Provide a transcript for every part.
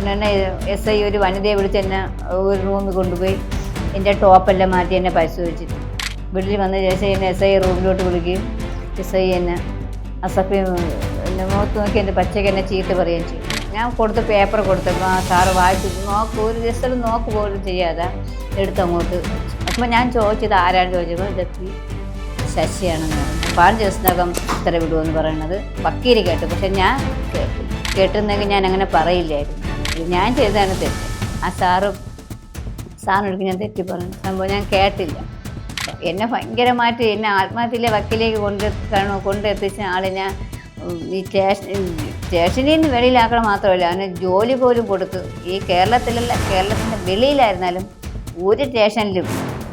ഉടനെ S I ഒരു വനിതയെ വിളിച്ച് എന്നെ ഒരു റൂമിൽ കൊണ്ടുപോയി എന്റെ ടോപ്പെല്ലാം മാറ്റി എന്നെ പരിശോധിച്ചിട്ട് വീട്ടിൽ വന്ന ശേഷം എന്നെ എസ് ഐ റൂമിലോട്ട് വിളിക്കുകയും എസ് ഐ എന്നെ അസഭ്യം എന്നെ മുഖത്ത് നോക്കി എന്റെ പച്ചയ്ക്ക് എന്നെ ചീത്ത പറയുകയും ചെയ്തു. ഞാൻ കൊടുത്ത പേപ്പർ കൊടുത്തപ്പോൾ ആ സാറ് വായിച്ചു നോക്ക് ഒരു ദിവസം നോക്ക് പോലും ചെയ്യാതെ എടുത്തങ്ങോട്ട് അപ്പോൾ ഞാൻ ചോദിച്ചത് ആരാണ് ചോദിച്ചപ്പോൾ ഇതൊക്കെ ശശിയാണെന്ന് പറഞ്ഞു. പാഞ്ച് ദിവസത്തിനകം ഉത്തരവിടുമെന്ന് പറയുന്നത് വക്കീൽ കേട്ടു. പക്ഷെ ഞാൻ കേട്ടു കേട്ടിരുന്നെങ്കിൽ ഞാൻ അങ്ങനെ പറയില്ലായിരുന്നു. ഇത് ഞാൻ ചെയ്തതാണ് തെറ്റ്. ആ സാറ് സാറിനടുക്ക് ഞാൻ തെറ്റി പറഞ്ഞു. സംഭവം ഞാൻ കേട്ടില്ല. എന്നെ ഭയങ്കരമായിട്ട് എന്നെ ആത്മഹത്യയിലെ വക്കിലേക്ക് കൊണ്ട് കാണു കൊണ്ടെത്തിച്ച ആളെ ഞാൻ ഈ സ്റ്റേഷൻ സ്റ്റേഷനിൽ നിന്ന് വെളിയിലാക്കണം മാത്രമല്ല അവന് ജോലി പോലും കൊടുത്തു ഈ കേരളത്തിലല്ല കേരളത്തിന്റെ വെളിയിലായിരുന്നാലും ഒരു സ്റ്റേഷനിലും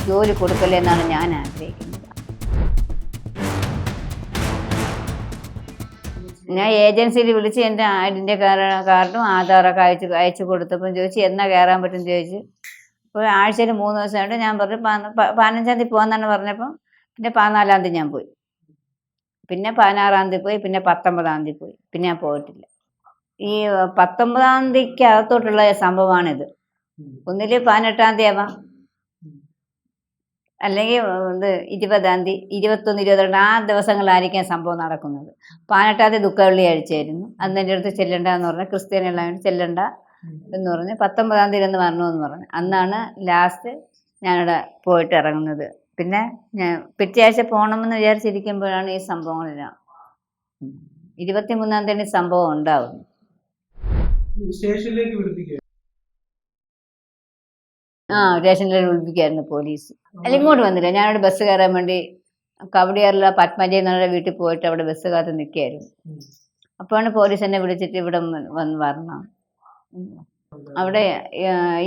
ജോലി കൊടുക്കല്ലേ എന്നാണ് ഞാൻ ആഗ്രഹിക്കുന്നത്. ഞാൻ ഏജൻസിയിൽ വിളിച്ച് എന്റെ ഐഡന്റി കാർഡും ആധാറൊക്കെ അയച്ച് അയച്ചു കൊടുത്തപ്പം ചോദിച്ചു എന്നാ കയറാൻ പറ്റും ചോദിച്ചു. അപ്പോൾ ആഴ്ചയിൽ മൂന്ന് ദിവസമായിട്ട് ഞാൻ പറഞ്ഞു പതിനഞ്ചാം തീയതി പോകാന്നാണ് പറഞ്ഞപ്പം പിന്നെ പതിനാലാം തീയതി ഞാൻ പോയി. പിന്നെ പതിനാറാം തീയതി പോയി പിന്നെ പത്തൊമ്പതാം തീയതി പോയി. പിന്നെ ഞാൻ പോയിട്ടില്ല. ഈ പത്തൊമ്പതാം തീയതിക്ക് അകത്തോട്ടുള്ള സംഭവമാണിത്. ഒന്നിൽ പതിനെട്ടാം തീയതി ആവാം. അല്ലെങ്കിൽ ഇത് ഇരുപതാം തീയതി ഇരുപത്തൊന്ന് ഇരുപത്തിരണ്ട് ആ ദിവസങ്ങളായിരിക്കും സംഭവം നടക്കുന്നത്. പതിനെട്ടാം തീയതി ദുഃഖവെള്ളിയാഴ്ചയായിരുന്നു അന്ന് എന്റെ അടുത്ത് ചെല്ലണ്ട എന്ന് പറഞ്ഞാൽ ക്രിസ്ത്യാനികളായ ചെല്ലണ്ട എന്ന് പറഞ്ഞ് പത്തൊമ്പതാം തീയതി എന്ന് വരണമെന്ന് പറഞ്ഞു. അന്നാണ് ലാസ്റ്റ് ഞാനിവിടെ പോയിട്ട് ഇറങ്ങുന്നത്. പിന്നെ ഞാൻ പിറ്റേ ആഴ്ച പോകണമെന്ന് വിചാരിച്ചിരിക്കുമ്പോഴാണ് ഈ സംഭവങ്ങളെല്ലാം. ഇരുപത്തിമൂന്നാം തീയതി സംഭവം ഉണ്ടാവുന്നു സ്റ്റേഷനിലേക്ക് വിളിപ്പിക്കുക ആ സ്റ്റേഷനിൽ വിളിപ്പിക്കായിരുന്നു പോലീസ്. അല്ല ഇങ്ങോട്ട് വന്നില്ല. ഞാനവിടെ ബസ് കയറാൻ വേണ്ടി കവടിയാറിലെ പത്മജ എന്നുള്ള വീട്ടിൽ പോയിട്ട് അവിടെ ബസ് കാത്ത് നിൽക്കുകയായിരുന്നു. അപ്പോഴാണ് പോലീസ് എന്നെ വിളിച്ചിട്ട് ഇവിടെ വന്ന് വരണം. അവിടെ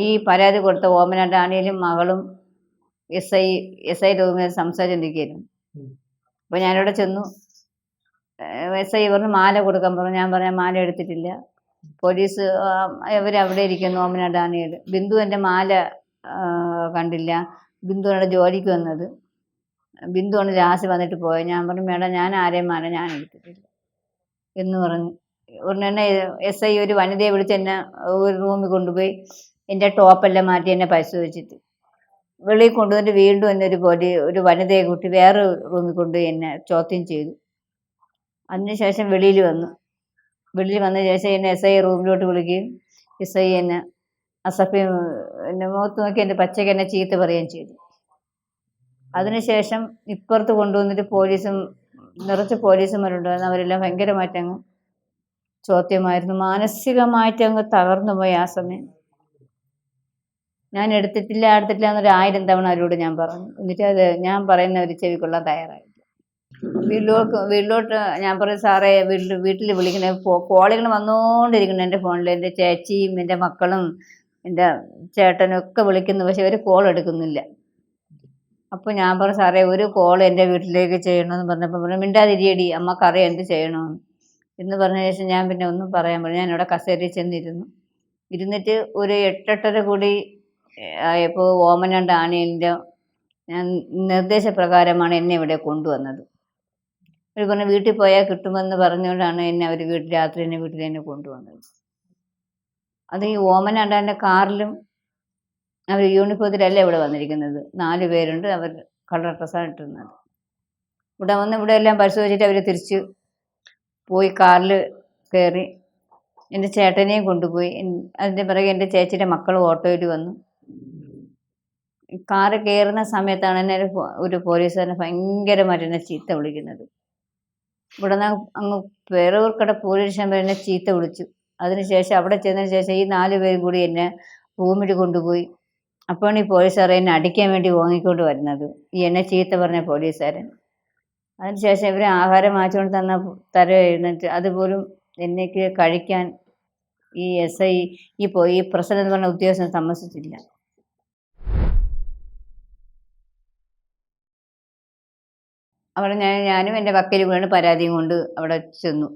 ഈ പരാതി കൊടുത്ത ഓമനാട്ട് ആണേലും മകളും എസ് ഐ എസ് ഐ റൂമിൽ സംസാരിച്ച് നിൽക്കുകയായിരുന്നു അപ്പൊ ഞാനിവിടെ ചെന്നു. എസ് ഐ പറഞ്ഞു മാല കൊടുക്കാൻ പറഞ്ഞു. ഞാൻ പറഞ്ഞ മാല എടുത്തിട്ടില്ല. പോലീസ് അവരവിടെ ഇരിക്കുന്നു ഓമനാട്ടാണിയിൽ ബിന്ദു എന്റെ മാല കണ്ടില്ല. ബിന്ദുവാണ് ജോലിക്ക് വന്നത്. ബിന്ദുവാണ് ലാസ്റ്റ് വന്നിട്ട് പോയത്. ഞാൻ പറഞ്ഞു മേഡം ഞാൻ ആരെയും മാല ഞാൻ എടുത്തിട്ടില്ല. എന്ന് പറഞ്ഞു. ഉടനെ തന്നെ എസ് ഐ ഒരു വനിതയെ വിളിച്ച് എന്നെ ഒരു റൂമിൽ കൊണ്ടുപോയി. എന്റെ ടോപ്പെല്ലാം മാറ്റി എന്നെ പരിശോധിച്ചിട്ട്. വെളിയിൽ കൊണ്ടുവന്നിട്ട് വീണ്ടും എന്നെ ഒരു പോലീ ഒരു വനിതയെ കൂട്ടി വേറെ റൂമിൽ കൊണ്ടുപോയി എന്നെ ചോദ്യം ചെയ്തു. അതിനുശേഷം വെളിയിൽ വന്നു. വെളിയിൽ വന്ന ശേഷം എന്നെ എസ് ഐ റൂമിലോട്ട് വിളിക്കുകയും എസ് ഐ എന്നെ അസഭ്യം എന്റെ മുഖത്ത് നോക്കി എന്റെ പച്ചയ്ക്ക് എന്നെ ചീത്ത പറയുകയും ചെയ്തു. അതിനുശേഷം ഇപ്പുറത്ത് കൊണ്ടുവന്നിട്ട് പോലീസും നിറച്ച് പോലീസുമാരുണ്ടായിരുന്നു. അവരെല്ലാം ഭയങ്കരമായിട്ട് അങ്ങ് ചോദ്യമായിരുന്നു. മാനസികമായിട്ട് അങ്ങ് തകർന്നു പോയി ആ സമയം. ഞാൻ എടുത്തിട്ടില്ല എടുത്തിട്ടില്ല എന്നൊരു ആയിരം തവണ അവരോട് ഞാൻ പറഞ്ഞു. എന്നിട്ട് അത് ഞാൻ പറയുന്ന ഒരു ചെവിക്കൊള്ളാൻ തയ്യാറായി വീട്ടിലോട്ട് വീട്ടിലോട്ട് ഞാൻ പറയും സാറേ വീട്ടിൽ വീട്ടിൽ വിളിക്കുന്ന കോളുകൾ വന്നുകൊണ്ടിരിക്കുന്നു എന്റെ ഫോണിൽ. എന്റെ ചേച്ചിയും എന്റെ മക്കളും എന്റെ ചേട്ടനൊക്കെ വിളിക്കുന്നു പക്ഷെ ഒരു കോൾ എടുക്കുന്നില്ല. അപ്പോൾ ഞാൻ പറഞ്ഞു സാറേ ഒരു കോൾ എന്റെ വീട്ടിലേക്ക് ചെയ്യണമെന്ന് പറഞ്ഞപ്പോൾ പറഞ്ഞു മിണ്ടാതിരിയടി അമ്മക്കറിയാം എന്ത് ചെയ്യണമെന്ന് എന്ന് പറഞ്ഞ ശേഷം ഞാൻ പിന്നെ ഒന്നും പറയാൻ പറഞ്ഞു. ഞാൻ ഇവിടെ കസേരയിൽ ചെന്നിരുന്നു. ഇരുന്നിട്ട് ഒരു എട്ടെട്ടര കൂടി ആയപ്പോൾ ഓമനണ്ട ഡാനിയലിന്റെ ഞാൻ നിർദ്ദേശപ്രകാരമാണ് എന്നെ ഇവിടെ കൊണ്ടുവന്നത്. അവർ പറഞ്ഞു വീട്ടിൽ പോയാൽ കിട്ടുമെന്ന് പറഞ്ഞുകൊണ്ടാണ് എന്നെ അവർ വീട്ടിൽ രാത്രി എന്നെ വീട്ടിൽ എന്നെ കൊണ്ടുവന്നത്. അത് ഈ ഓമന ഡാന്റെ കാറിലും അവർ യൂണിഫോത്തിലല്ല ഇവിടെ വന്നിരിക്കുന്നത്. നാല് പേരുണ്ട് അവർ കളർ ഡ്രസ്സാണ് ഇട്ടിരുന്നത്. ഇവിടെ വന്ന് ഇവിടെ എല്ലാം പരിശോധിച്ചിട്ട് അവർ തിരിച്ച് പോയി കാറിൽ കയറി എന്റെ ചേട്ടനെയും കൊണ്ടുപോയി. അതിന്റെ പിറകെ എന്റെ ചേച്ചിയുടെ മക്കൾ ഓട്ടോയിൽ വന്നു. കാറ് കയറുന്ന സമയത്താണ് എന്നെ ഒരു പോലീസുകാരനെ ഭയങ്കരമായിട്ട് എന്നെ ചീത്ത വിളിക്കുന്നത്. ഇവിടെ നിന്ന് അങ്ങ് പേരൂർക്കട പോലീസ് സ്റ്റേഷൻ എന്നെ ചീത്ത വിളിച്ചു. അതിനുശേഷം അവിടെ ചെന്നതിന് ശേഷം ഈ നാല് പേരും കൂടി എന്നെ റൂമിൽ കൊണ്ടുപോയി. അപ്പോൾ ഈ പോലീസുകാരെ എന്നെ അടിക്കാൻ വേണ്ടി ഓങ്ങിക്കൊണ്ട് വരുന്നത്. ഈ എന്നെ ചീത്ത പറഞ്ഞ പോലീസുകാരൻ അതിനുശേഷം ഇവരെ ആഹാരം വാങ്ങിച്ചുകൊണ്ട് തന്ന തര എഴുന്നിട്ട് അതുപോലും എന്നേക്ക് കഴിക്കാൻ ഈ എസ് ഐ ഈ ഈ പ്രസിഡന്റ് എന്ന് പറഞ്ഞ ഉദ്യോഗസ്ഥൻ സമ്മതിച്ചിട്ടില്ല. അവിടെ ഞാൻ ഞാനും എന്റെ വക്കീലും വീണ് പരാതിയും കൊണ്ട് അവിടെ ചെന്നു.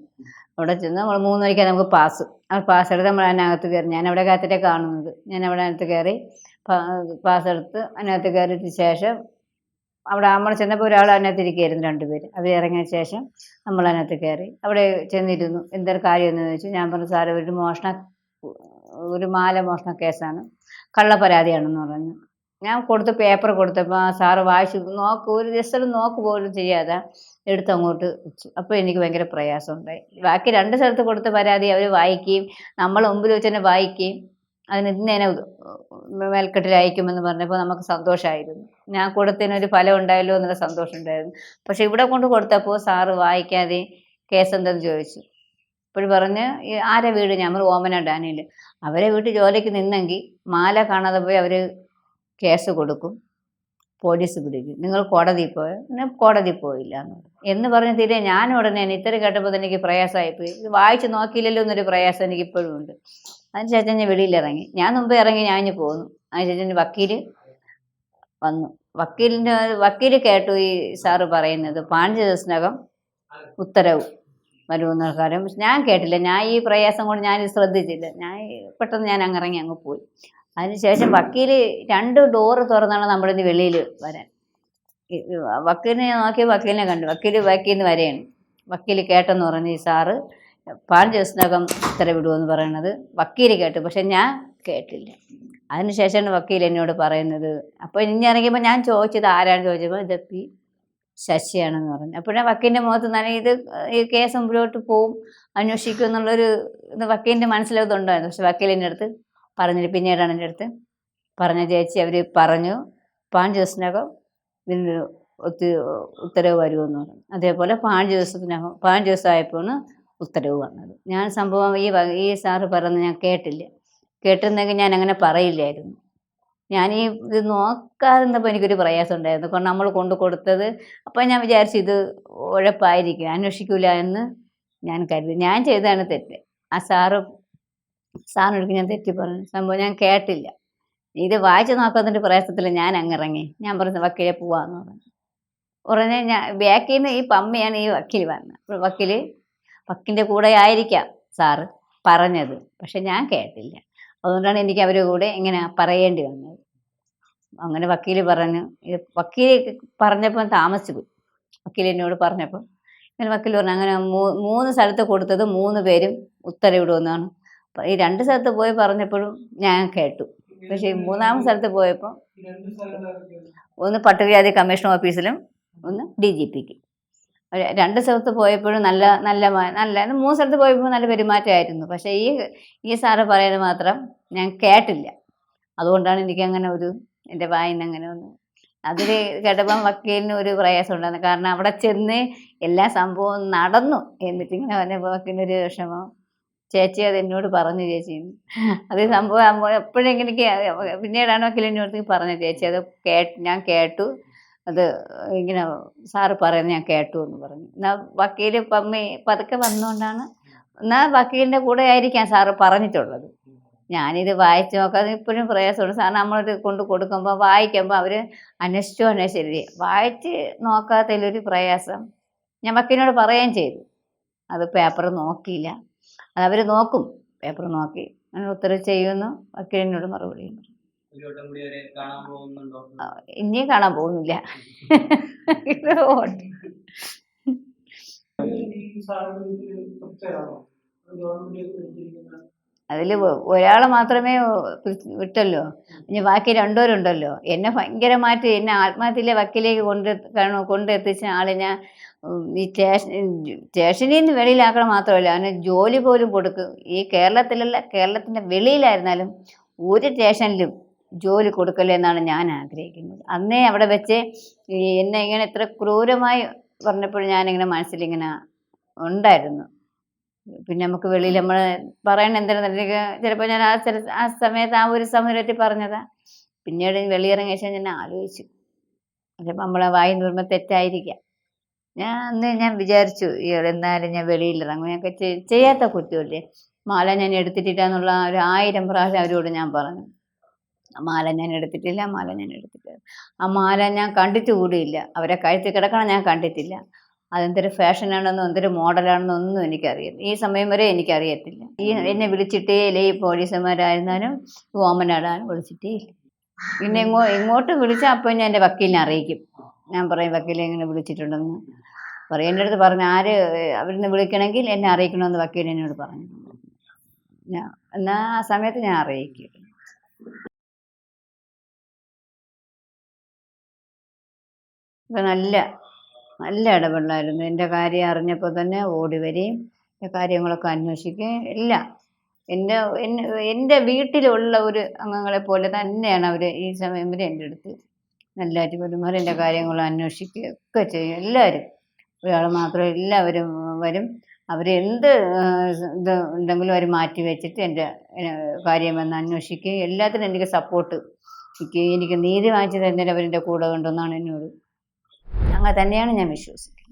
അവിടെ ചെന്ന് നമ്മൾ മൂന്ന് മണിക്കാണ് നമുക്ക് പാസ് ആ പാസ് എടുത്ത് നമ്മൾ അതിനകത്ത് കയറി. ഞാൻ അവിടെ കാത്തിട്ടേ കാണുന്നത്. ഞാൻ അവിടെ അതിനകത്ത് കയറി പാസ് എടുത്ത് അതിനകത്ത് കയറിയിട്ട് ശേഷം അവിടെ നമ്മൾ ചെന്നപ്പോൾ ഒരാൾ അതിനകത്ത് ഇരിക്കുകയായിരുന്നു രണ്ടുപേര്. അവർ ഇറങ്ങിയ ശേഷം നമ്മൾ അതിനകത്ത് കയറി. അവിടെ ചെന്നിരുന്നു. എന്തൊരു കാര്യം എന്ന് ചോദിച്ചു ഞാൻ പറഞ്ഞു സാറ് ഒരു മോഷണ ഒരു മാല മോഷണ കേസാണ്. കള്ളപ്പരാതിയാണെന്ന് പറഞ്ഞു. ഞാൻ കൊടുത്ത പേപ്പർ കൊടുത്തപ്പോൾ സാറ് വായിച്ചു നോക്ക് ഒരു ദിവസം നോക്ക് പോലും ചെയ്യാതെ എടുത്ത് അങ്ങോട്ട് വെച്ചു. അപ്പോൾ എനിക്ക് ഭയങ്കര പ്രയാസമുണ്ടായി. ബാക്കി രണ്ട് സ്ഥലത്ത് കൊടുത്ത പരാതി അവർ വായിക്കുകയും നമ്മൾ മുമ്പിൽ വെച്ച് തന്നെ വായിക്കുകയും അതിന് ഇന്നേനെ മേൽക്കെട്ടിൽ അയക്കുമെന്ന് പറഞ്ഞപ്പോൾ നമുക്ക് സന്തോഷമായിരുന്നു ഞാൻ കൊടുത്തതിനൊരു ഫലം ഉണ്ടായല്ലോ എന്നുള്ള സന്തോഷം ഉണ്ടായിരുന്നു. പക്ഷെ ഇവിടെ കൊണ്ട് കൊടുത്തപ്പോൾ സാറ് വായിക്കാതെ കേസ് എന്തെന്ന് ചോദിച്ചു. ഇപ്പോഴും പറഞ്ഞ് ആരെ വീട്? ഞാൻ ഓമന ഡാനിയിൽ അവരെ വീട്ടിൽ ജോലിക്ക് നിന്നെങ്കിൽ മാല കാണാതെ പോയി അവർ കേസ് കൊടുക്കും പോലീസ് പിടിക്കും. നിങ്ങൾ കോടതിയിൽ പോയോ പിന്നെ കോടതി പോയില്ല എന്ന്. എന്ന് പറഞ്ഞ് തീരെ ഞാൻ ഉടനെ ഇത്ര കേട്ടപ്പോൾ തന്നെ എനിക്ക് പ്രയാസമായിപ്പോയി. ഇത് വായിച്ച് നോക്കിയില്ലല്ലോ എന്നൊരു പ്രയാസം എനിക്ക് ഇപ്പോഴും ഉണ്ട്. അതിനുശേഷം ഞാൻ വെളിയിലിറങ്ങി. ഞാൻ മുമ്പ് ഇറങ്ങി ഞാൻ ഇനി പോന്നു അതിനുശേഷം വക്കീൽ വന്നു. വക്കീലിന്റെ വക്കീൽ കേട്ടു ഈ സാറ് പറയുന്നത്. പാഞ്ച് ദിവസത്തിനകം ഉത്തരവ്. വരുമെന്ന കാര്യം ഞാൻ കേട്ടില്ല. ഞാൻ ഈ പ്രയാസം കൊണ്ട് ഞാൻ ശ്രദ്ധിച്ചില്ല. ഞാൻ പെട്ടെന്ന് ഞാൻ അങ്ങിറങ്ങി അങ്ങ് പോയി. അതിനുശേഷം വക്കീൽ രണ്ട് ഡോറ് തുറന്നാണ് നമ്മളിന്ന് വെളിയിൽ വരാൻ. വക്കീലിനെ നോക്കി വക്കീലിനെ കണ്ടു. വക്കീൽ വക്കീന്ന് വരെയാണ്. വക്കീൽ കേട്ടെന്ന് പറഞ്ഞ് ഈ സാറ് പാഞ്ച് ദിവസത്തിനകം ഉത്തരവിടുമെന്ന് പറയണത് വക്കീൽ കേട്ടു. പക്ഷെ ഞാൻ കേട്ടില്ല. അതിനുശേഷമാണ് വക്കീൽ എന്നോട് പറയുന്നത്. അപ്പോൾ ഇനി ഇറങ്ങിയപ്പോൾ ഞാൻ ചോദിച്ചത് ആരാണ് ചോദിച്ചപ്പോൾ ഇത് ശശിയാണെന്ന് പറഞ്ഞു. അപ്പോഴേ വക്കീലിന്റെ മുഖത്ത് നല്ല ഇത് ഈ കേസ് മുമ്പിലോട്ട് പോവും അന്വേഷിക്കും എന്നുള്ളൊരു ഇത് വക്കീലിന്റെ മനസ്സിലതുണ്ടായിരുന്നു. പക്ഷെ വക്കീലിന്റെ അടുത്ത് പറഞ്ഞില്ല. പിന്നീടാണ് എന്റെ അടുത്ത് പറഞ്ഞ ചേച്ചി അവർ പറഞ്ഞു പാഞ്ച് ദിവസത്തിനകം ഇതിന് ഒത്തി ഉത്തരവ് വരുമെന്ന് പറഞ്ഞു. അതേപോലെ പാഞ്ച് ദിവസത്തിനകം പാഞ്ച് ദിവസമായപ്പോഴാണ് ഉത്തരവ് വന്നത്. ഞാൻ സംഭവം ഈ ഈ സാറ് പറയുന്നത് ഞാൻ കേട്ടില്ല. കേട്ടിരുന്നെങ്കിൽ ഞാൻ അങ്ങനെ പറയില്ലായിരുന്നു. ഞാൻ ഈ ഇത് നോക്കാതിരുന്നപ്പോൾ എനിക്കൊരു പ്രയാസം ഉണ്ടായിരുന്നു കാരണം നമ്മൾ കൊണ്ടു കൊടുത്തത് അപ്പം ഞാൻ വിചാരിച്ചു ഇത് ഉഴപ്പായിരിക്കും അന്വേഷിക്കൂല എന്ന് ഞാൻ കരുതി. ഞാൻ ചെയ്തതാണ് തെറ്റ്. ആ സാറ് സാറിനടുക്ക് ഞാൻ തെറ്റി പറഞ്ഞു സംഭവം ഞാൻ കേട്ടില്ല. ഇത് വായിച്ചു നോക്കാത്തതിന്റെ പ്രയാസത്തിൽ ഞാൻ അങ്ങിറങ്ങി ഞാൻ പറഞ്ഞു വക്കീലെ പോവാന്ന് പറഞ്ഞു. ഉടനെ ഞാൻ ബാക്കിൽ നിന്ന് ഈ പമ്മയാണ് ഈ വക്കീൽ പറഞ്ഞത്. അപ്പോൾ വക്കീൽ വക്കീലിന്റെ കൂടെ ആയിരിക്കാം സാറ് പറഞ്ഞത്. പക്ഷെ ഞാൻ കേട്ടില്ല. അതുകൊണ്ടാണ് എനിക്ക് അവരുടെ കൂടെ ഇങ്ങനെ പറയേണ്ടി വന്നത്. അങ്ങനെ വക്കീൽ പറഞ്ഞു വക്കീൽ പറഞ്ഞപ്പോൾ താമസിച്ചു. വക്കീൽ എന്നോട് പറഞ്ഞപ്പോൾ ഇങ്ങനെ വക്കീൽ പറഞ്ഞു അങ്ങനെ മൂന്ന് സ്ഥലത്ത് കൊടുത്തത് മൂന്ന് പേരും ഉത്തരവിടുമെന്നാണ്. ഈ രണ്ട് സ്ഥലത്ത് പോയി പറഞ്ഞപ്പോഴും ഞാൻ കേട്ടു. പക്ഷേ ഈ മൂന്നാമത്തെ സ്ഥലത്ത് പോയപ്പോൾ ഒന്ന് പട്ടികജാതി കമ്മീഷൻ ഓഫീസിലും ഒന്ന് ഡി ജി പിക്ക്. രണ്ട് സ്ഥലത്ത് പോയപ്പോഴും നല്ല നല്ല നല്ല മൂന്ന് സ്ഥലത്ത് പോയപ്പോൾ നല്ല പെരുമാറ്റമായിരുന്നു. പക്ഷേ ഈ ഈ സാറ് പറയുന്നത് മാത്രം ഞാൻ കേട്ടില്ല. അതുകൊണ്ടാണ് എനിക്ക് അങ്ങനെ ഒരു എന്റെ വായന അങ്ങനെ ഒന്ന് അതിൽ കേട്ടപ്പം വക്കീലിന് ഒരു പ്രയാസം ഉണ്ടായിരുന്നു. കാരണം അവിടെ ചെന്ന് എല്ലാ സംഭവവും നടന്നു എന്നിട്ട് ഇങ്ങനെ വന്നപ്പോൾ വക്കീലിനൊരു വിഷമം. ചേച്ചി അത് എന്നോട് പറഞ്ഞു ചേച്ചി. അത് സംഭവം എപ്പോഴെങ്കിലും പിന്നീടാണ് വക്കീൽ എന്നോട് പറഞ്ഞത് ചേച്ചി അത് കേട്ട് ഞാൻ കേട്ടു. അത് ഇങ്ങനെ സാറ് പറയുന്നത് ഞാൻ കേട്ടു എന്ന് പറഞ്ഞു. എന്നാൽ വക്കീൽ പമ്മി പതുക്കെ വന്നുകൊണ്ടാണ് എന്നാൽ വക്കീലിന്റെ കൂടെ ആയിരിക്കാം സാറ് പറഞ്ഞിട്ടുള്ളത്. ഞാനിത് വായിച്ച് നോക്കാതെ ഇപ്പോഴും പ്രയാസമുണ്ട്. സാർ നമ്മളിത് കൊണ്ട് കൊടുക്കുമ്പോൾ വായിക്കുമ്പോൾ അവർ അന്വേഷിച്ചോ അന്വേഷിച്ചില്ലേ? വായിച്ച് നോക്കാത്തതിലൊരു പ്രയാസം. ഞാൻ വക്കീലിനോട് പറയുകയും ചെയ്തു. അത് പേപ്പർ നോക്കിയില്ല. അത് അവർ നോക്കും. പേപ്പർ നോക്കി. അങ്ങനെ ഉത്തരവ് ചെയ്യുമെന്ന് വക്കീലിനോട് മറുപടി ഇനി കാണാൻ ഇനിയും പോകുന്നില്ല. സാറിന്? ഗവൺമെന്റ് അതിൽ ഒരാളെ മാത്രമേ വിട്ടല്ലോ. ഇനി ബാക്കി രണ്ടുപേരുണ്ടല്ലോ. എന്നെ ഭയങ്കരമായിട്ട് എന്നെ ആത്മഹത്യയിലെ വക്കിലേക്ക് കൊണ്ട് കാണു- കൊണ്ടെത്തിച്ച ആളെ ഞാൻ ഈ സ്റ്റേഷൻ സ്റ്റേഷനിൽ നിന്ന് വെളിയിലാക്കണം മാത്രമല്ല അവന് ജോലി പോലും കൊടുക്കും ഈ കേരളത്തിലല്ല കേരളത്തിന്റെ വെളിയിലായിരുന്നാലും ഒരു സ്റ്റേഷനിലും ജോലി കൊടുക്കല്ലേ എന്നാണ് ഞാൻ ആഗ്രഹിക്കുന്നത്. അന്നേ അവിടെ വെച്ച് എന്നെ ഇങ്ങനെ ഇത്ര ക്രൂരമായി പറഞ്ഞപ്പോൾ ഞാനിങ്ങനെ മനസ്സിലിങ്ങനെ ഉണ്ടായിരുന്നു. പിന്നെ നമുക്ക് വെളിയിൽ നമ്മൾ പറയണ എന്തിനാ ചിലപ്പോൾ ഞാൻ ആ ചില ആ സമയത്ത് ആ ഒരു സമയത്തിൽ പറഞ്ഞതാ. പിന്നീട് വെളിയിറങ്ങിയ ശേഷം ഞാൻ ആലോചിച്ചു. ചിലപ്പോൾ നമ്മളെ വായി വരുമ്പോൾ തെറ്റായിരിക്കാം. ഞാൻ അന്ന് ഞാൻ വിചാരിച്ചു എന്നാലും ഞാൻ വെളിയിലിറങ്ങും. ഞങ്ങൾക്ക് ചെയ്- ചെയ്യാത്ത കുറ്റമല്ലേ? മാല ഞാൻ എടുത്തിട്ടില്ല ഒരു ആയിരം പ്രാവശ്യം അവരോട് ഞാൻ പറഞ്ഞു. മാല ഞാൻ എടുത്തിട്ടില്ല മാല ഞാൻ എടുത്തിട്ടില്ല. ആ മാല ഞാൻ കണ്ടിട്ട് കൂടിയില്ല. അവരെ കഴുത്തിൽ കിടക്കണം ഞാൻ കണ്ടിട്ടില്ല. അതെന്തൊരു ഫാഷനാണെന്നോ എന്തൊരു മോഡലാണെന്നോ ഒന്നും എനിക്കറിയില്ല ഈ സമയം വരെ എനിക്കറിയത്തില്ല. ഈ എന്നെ വിളിച്ചിട്ടേ ഇല്ല. ഈ പോലീസുമാരായിരുന്നാലും ഓമനാടാനും വിളിച്ചിട്ടേ ഇല്ല. പിന്നെ ഇങ്ങോ ഇങ്ങോട്ട് വിളിച്ചാൽ അപ്പോൾ ഞാൻ എന്റെ വക്കീലിനെ അറിയിക്കും. ഞാൻ പറയും വക്കീലെ ഇങ്ങനെ വിളിച്ചിട്ടുണ്ടെന്ന്. പറയും എന്റെ അടുത്ത് പറഞ്ഞു ആര് അവരിന്ന് വിളിക്കണമെങ്കിൽ എന്നെ അറിയിക്കണമെന്ന് വക്കീൽ എന്നോട് പറഞ്ഞു. ഞാൻ എന്നാൽ ആ സമയത്ത് ഞാൻ അറിയിക്കും. ഇപ്പം നല്ല നല്ല ഇടപെടലായിരുന്നു. എന്റെ കാര്യം അറിഞ്ഞപ്പോൾ തന്നെ ഓടി വരികയും എന്റെ കാര്യങ്ങളൊക്കെ അന്വേഷിക്കുകയും എല്ലാം എന്റെ എന്റെ വീട്ടിലുള്ള ഒരു അംഗങ്ങളെ പോലെ തന്നെയാണ് അവർ ഈ സമയം വരെ എന്റെ അടുത്ത് നല്ലതായിട്ട് പെരുമാറി എന്റെ കാര്യങ്ങൾ അന്വേഷിക്കുകയൊക്കെ ചെയ്യും. എല്ലാവരും. ഒരാൾ മാത്രം എല്ലാവരും വരും. അവർ എന്ത് ഇത് ഉണ്ടെങ്കിലും അവർ മാറ്റി വെച്ചിട്ട് എന്റെ കാര്യം വന്ന് അന്വേഷിക്കുകയും എല്ലാത്തിനും എനിക്ക് സപ്പോർട്ട് എനിക്ക് നീതി വാങ്ങിച്ചു തരുന്നതിന് അവരെന്റെ കൂടെ ഉണ്ടെന്നാണ് എന്നോട് അങ്ങനെ തന്നെയാണ് ഞാൻ വിശ്വസിക്കുന്നത്.